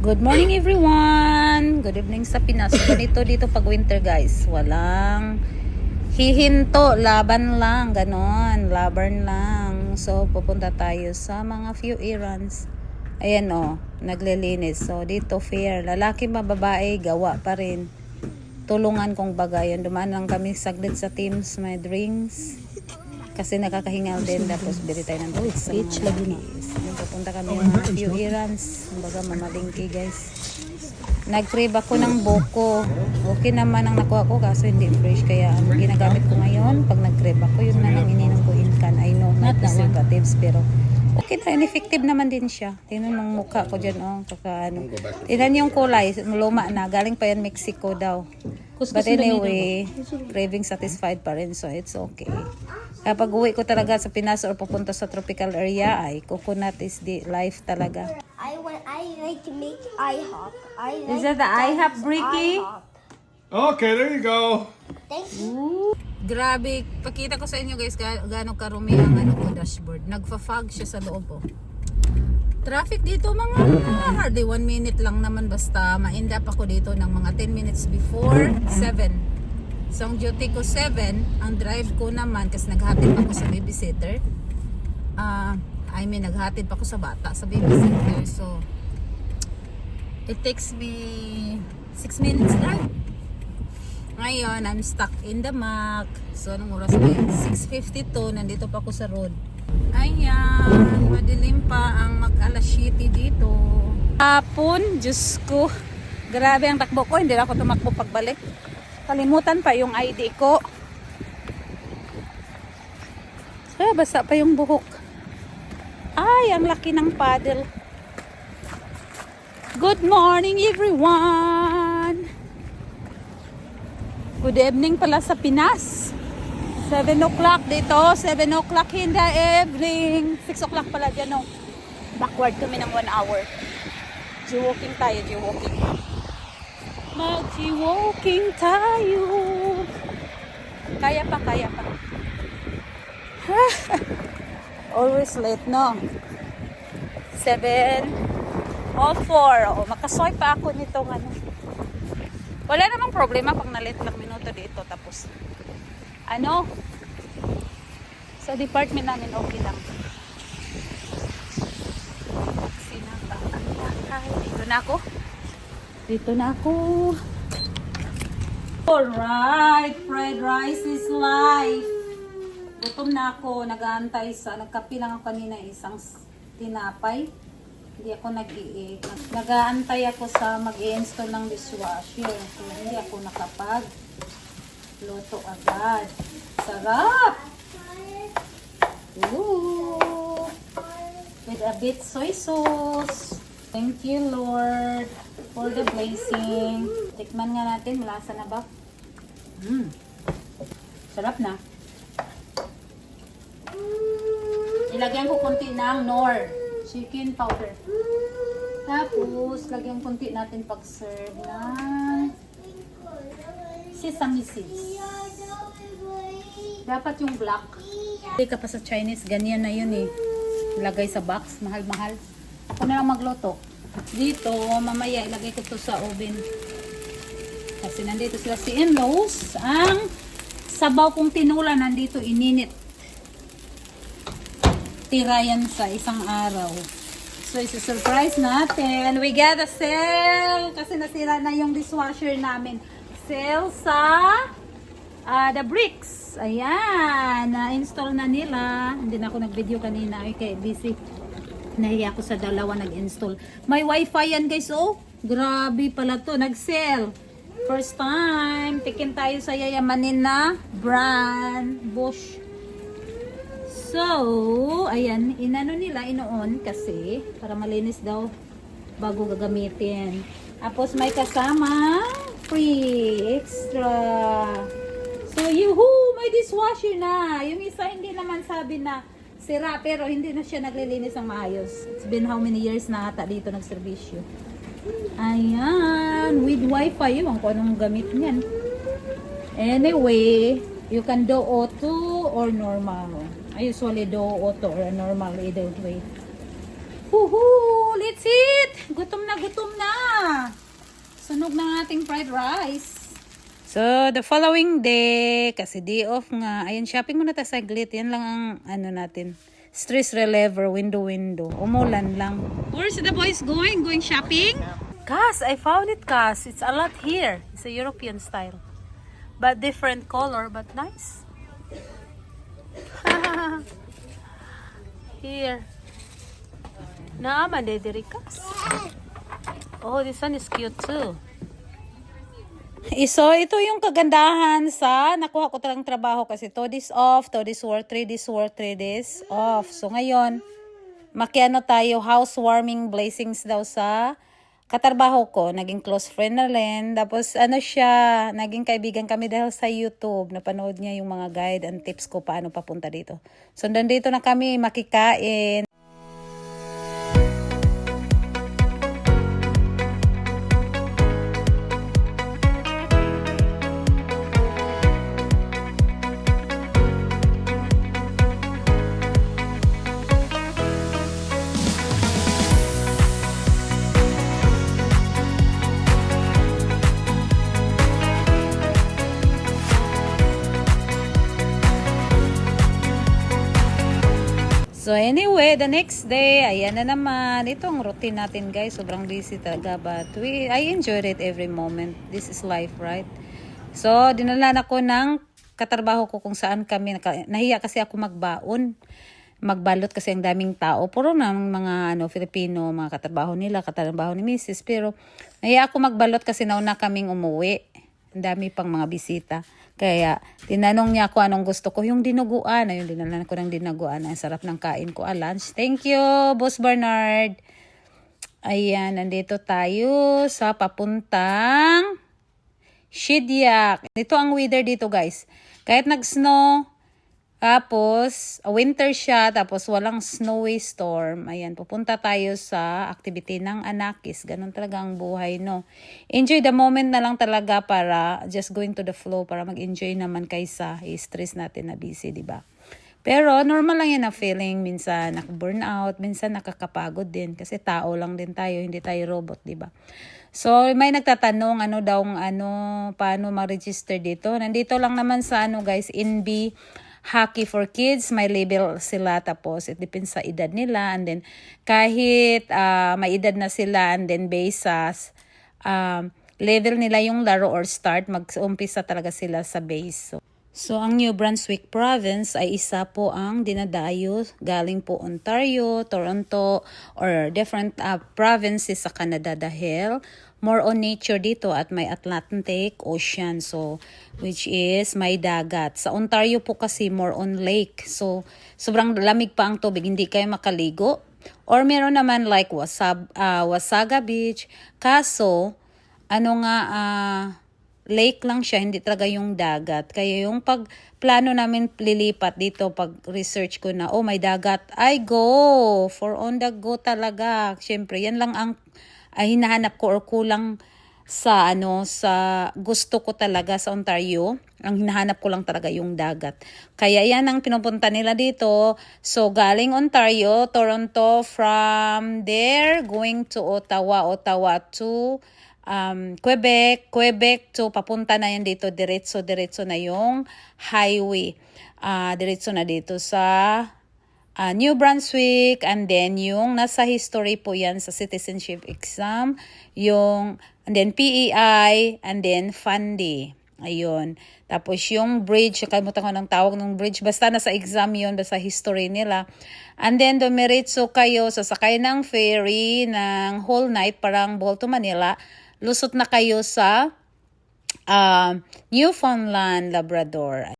Good morning everyone! Good evening sa Pinas. Ganito dito pag winter guys. Walang hihinto. Laban lang. Ganon. Laban lang. So pupunta tayo sa mga few errands. Ayan o. naglilinis. So dito fair. Lalaki ba babae? Gawa pa rin. Tulungan kong bagay. Dumaan lang kami saglit sa teams. May drinks. Kasi nakakahingal din. Tapos bili tayo ng drinks. Sa Beach mga lagi na. Pupunta kami ng mga few errands. Kumbaga mamalingki guys. Nag-crave ako ng buko. Okay naman ang nakuha ko kaso hindi fresh. Kaya ang ginagamit ko ngayon, pag nag-crave ako, yun na lang ininom ko in can. I know, not one. preservatives, pero okay na, ineffective naman din siya. Tingnan mo ang mukha ko dyan, oh, kaka ano. Tingnan yung kulay, luma na. Galing pa yan Mexico daw. But anyway, craving satisfied pa rin, so it's okay. Kapag uwi ko talaga sa Pinas or pupunta sa tropical area, ay coconut is the life talaga. I want. I like to make IHOP. I like Is that the IHOP, Bricky? IHOP. Okay, there you go. Thank you. Grabe, pakita ko sa inyo guys ga gaano karumi ang ano ko dashboard. Nagfa-fog siya sa loob oh. Traffic dito mga hardly 1 minute lang naman basta ma-end up ako dito ng mga 10 minutes before 7. So ang duty ko 7, ang drive ko naman kasi naghatid pa ako sa babysitter. Ah, I mean naghatid pa ako sa bata sa babysitter. So it takes me 6 minutes drive. Ngayon, I'm stuck in the Mac. So, anong oras ba yan? 6.52. Nandito pa ako sa road. Ayan. Madilim pa ang mag-alas city dito. Hapon, Diyos ko. Grabe ang takbo ko. Hindi na ako tumakbo pagbalik. Kalimutan pa yung ID ko. Kaya basa pa yung buhok. Ay, ang laki ng paddle. Good morning, everyone! Good evening pala sa Pinas. 7 o'clock dito. 7 o'clock in the evening. 6 o'clock pala dyan, no? Backward kami ng 1 hour. G-walking tayo, G-walking. Mag-G-walking tayo. Kaya pa, kaya pa. Always late, no? 7 o 4. O, makaswipe pa ako nitong ano. Wala namang problema pag nalit lang minuto dito. Tapos, ano, sa department namin okay lang. Sinapa ang lakay. Dito na ako. Dito na ako. Alright, fried rice is life. Gutom na ako, nag-aantay sa, nagkapi lang ako kanina isang tinapay. Hindi ako nag Nag-aantay ako sa mag-install ng dishwasher. So, hindi ako nakapag luto agad. Sarap! Ooh! With a bit soy sauce. Thank you, Lord, for the blessing. Tikman nga natin, malasa na ba? Mm. Sarap na. Ilagyan ko konti ng Nor chicken powder. Tapos, lagyan konti natin pag-serve ng sesame seeds. Dapat yung black. Hindi ka pa sa Chinese, ganyan na yun eh. Lagay sa box, mahal-mahal. Ako na lang magluto. Dito, mamaya ilagay ko to sa oven. Kasi nandito sila si in-laws. Ang sabaw kong tinula nandito ininit. Tira yan sa isang araw. So, isi-surprise natin. We got a sale! Kasi nasira na yung dishwasher namin. Sale sa ah the bricks. Ayan. Na-install na nila. Hindi na ako nag-video kanina. Okay, busy. Nahiya ako sa dalawa nag-install. May wifi yan guys. Oh, grabe pala to. Nag-sale. First time. Tikin tayo sa yayamanin na brand. Bosch. So, ayan, inano nila, inoon kasi para malinis daw bago gagamitin. Tapos may kasama free extra. So, yuhu, may dishwasher na. Yung isa hindi naman sabi na sira pero hindi na siya naglilinis ng maayos. It's been how many years na ata dito nagserbisyo. Ayan, with wifi, yun kung anong gamit niyan. Anyway, you can do auto or normal. I usually do auto or normal either way. Huhu! Let's eat! Gutom na, gutom na! Sunog ng ating fried rice. So, the following day, kasi day off nga, ayan, shopping muna tayo saglit. Yan lang ang, ano natin, stress reliever, window-window. Umulan lang. Where's the boys going? Going shopping? Kas, I found it, Kas. It's a lot here. It's a European style. But different color, but nice. here. Naama, Dediri, Kas. Oh, this one is cute too. So, ito yung kagandahan sa nakuha ko talang trabaho kasi to this off, to this work, 3 days work, 3 days off. So, ngayon, makiano tayo, housewarming blessings daw sa katarbaho ko. Naging close friend na rin. Tapos, ano siya, naging kaibigan kami dahil sa YouTube. Napanood niya yung mga guide and tips ko paano papunta dito. So, nandito na kami makikain. So anyway, the next day, ayan na naman. Itong routine natin guys, sobrang busy talaga. But we, I enjoyed it every moment. This is life, right? So, dinalan ako ng katrabaho ko kung saan kami. Nahiya kasi ako magbaon. Magbalot kasi ang daming tao. Puro na mga ano, Filipino, mga katrabaho nila, katrabaho ni Mrs. Pero nahiya ako magbalot kasi nauna kaming umuwi. Ang dami pang mga bisita. Kaya, tinanong niya ako anong gusto ko. Yung dinuguan. Ayun, dinalan ko ng dinuguan. Ang sarap ng kain ko. Ah, lunch. Thank you, Boss Bernard. Ayan, nandito tayo sa papuntang Shidyak. Ito ang weather dito, guys. Kahit nag-snow, tapos, winter siya, tapos walang snowy storm. Ayan, pupunta tayo sa activity ng Anakis. Ganun talaga ang buhay, no? Enjoy the moment na lang talaga para just going to the flow para mag-enjoy naman kaysa i-stress natin na busy, di ba? Pero normal lang yan na feeling. Minsan nak-burnout, minsan nakakapagod din. Kasi tao lang din tayo, hindi tayo robot, di ba? So, may nagtatanong ano daw ano, paano ma-register dito. Nandito lang naman sa ano guys, NB Hockey for Kids, may label sila tapos it depends sa edad nila and then kahit ah, may edad na sila and then based sa um, level nila yung laro or start, mag-umpisa talaga sila sa base. So, So, ang New Brunswick Province ay isa po ang dinadayo galing po Ontario, Toronto, or different uh, provinces sa Canada dahil more on nature dito at may Atlantic Ocean. So, which is may dagat. Sa Ontario po kasi more on lake. So, sobrang lamig pa ang tubig. Hindi kayo makaligo. Or meron naman like Wasab, uh, Wasaga Beach. Kaso, ano nga, ah, lake lang siya, hindi talaga yung dagat. Kaya yung pag plano namin lilipat dito, pag research ko na, oh may dagat, I go! For on the go talaga. Siyempre, yan lang ang ay hinahanap ko or kulang sa ano sa gusto ko talaga sa Ontario. Ang hinahanap ko lang talaga yung dagat. Kaya yan ang pinupunta nila dito. So galing Ontario Toronto from there going to Ottawa Ottawa to um, Quebec, Quebec to papunta na yan dito, diretso, diretso na yung highway. Ah, diretso na dito sa ah, New Brunswick and then yung nasa history po yan sa citizenship exam, yung and then PEI and then Fundy. Ayun. Tapos yung bridge, kalimutan ko ng tawag ng bridge, basta nasa exam yun, basta history nila. And then dumiretso kayo, sasakay ng ferry ng whole night, parang Bohol Manila, lusot na kayo sa um, Newfoundland, Labrador.